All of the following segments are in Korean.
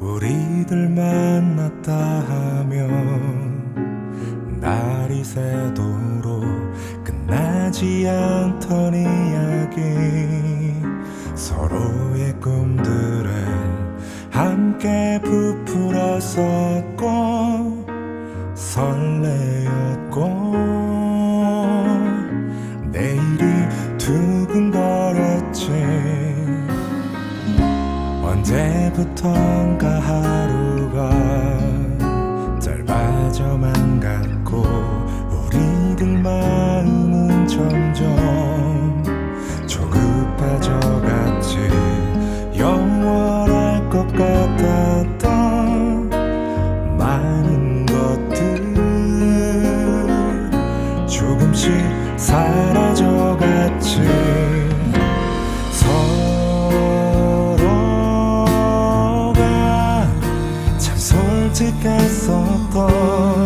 우리들 만났다 하면 날이 새도록 끝나지 않던 이야기 서로의 꿈들을 함께 부풀었었고 설레었고 내일이 언제부턴가 하루가 짧아져만 갔고 우리들 마음은 점점 조급해져 갔지. 영원할 것 같았던 많은 것들 조금씩 사라져 갔지. one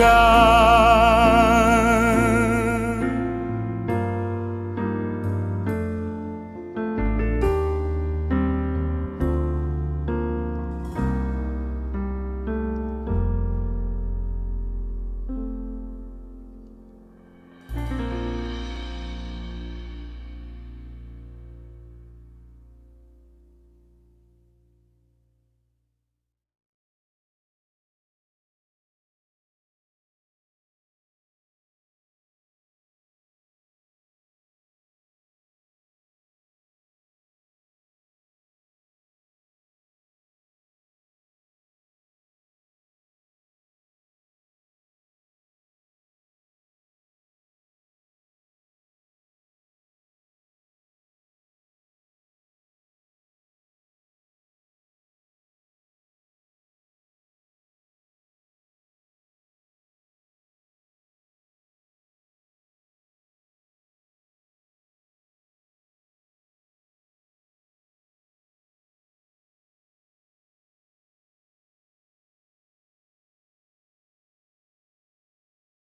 God.